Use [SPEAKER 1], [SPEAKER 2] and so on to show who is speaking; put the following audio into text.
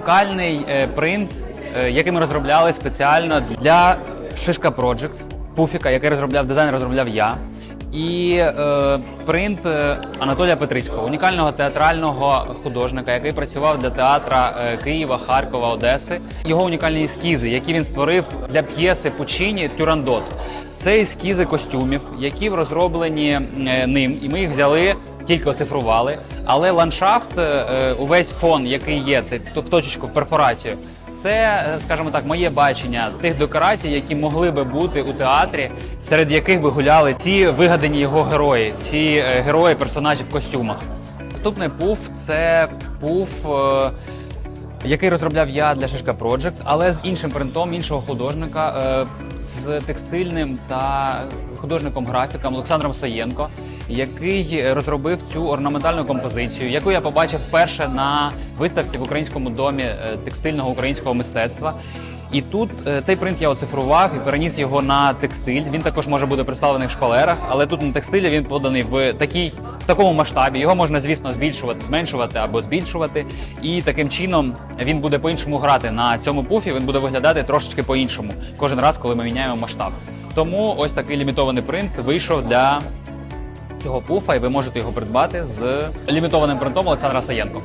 [SPEAKER 1] Унікальний е, принт, е, який ми розробляли спеціально для Шишка Project, пуфіка, який розробляв дизайн, розробляв я. І е, принт е, Анатолія Петрицького, унікального театрального художника, який працював для театра Києва, Харкова, Одеси. Його унікальні ескізи, які він створив для п'єси Пучині Тюрандот. Це ескізи костюмів, які розроблені ним, і ми їх взяли, тільки оцифрували. Але ландшафт, е, е, увесь фон, який є, це в точечку в перфорацію. Це, е, скажімо так, моє бачення тих декорацій, які могли би бути у театрі, серед яких би гуляли ці вигадані його герої, ці герої, персонажі в костюмах. Наступний пуф це пуф. який розробляв я для Шишка Project, але з іншим принтом іншого художника, з текстильним та художником-графіком Олександром Соєнко, який розробив цю орнаментальну композицію, яку я побачив вперше на виставці в українському домі е, текстильного українського мистецтва. І тут е, цей принт я оцифрував і переніс його на текстиль. Він також може бути представлений в шпалерах, але тут на текстилі він поданий в такій в такому масштабі. Його можна, звісно, збільшувати, зменшувати або збільшувати. І таким чином він буде по-іншому грати на цьому пуфі. Він буде виглядати трошечки по-іншому кожен раз, коли ми міняємо масштаб. Тому ось такий лімітований принт вийшов для цього пуфа, і ви можете його придбати з лімітованим принтом Олександра Саєнко.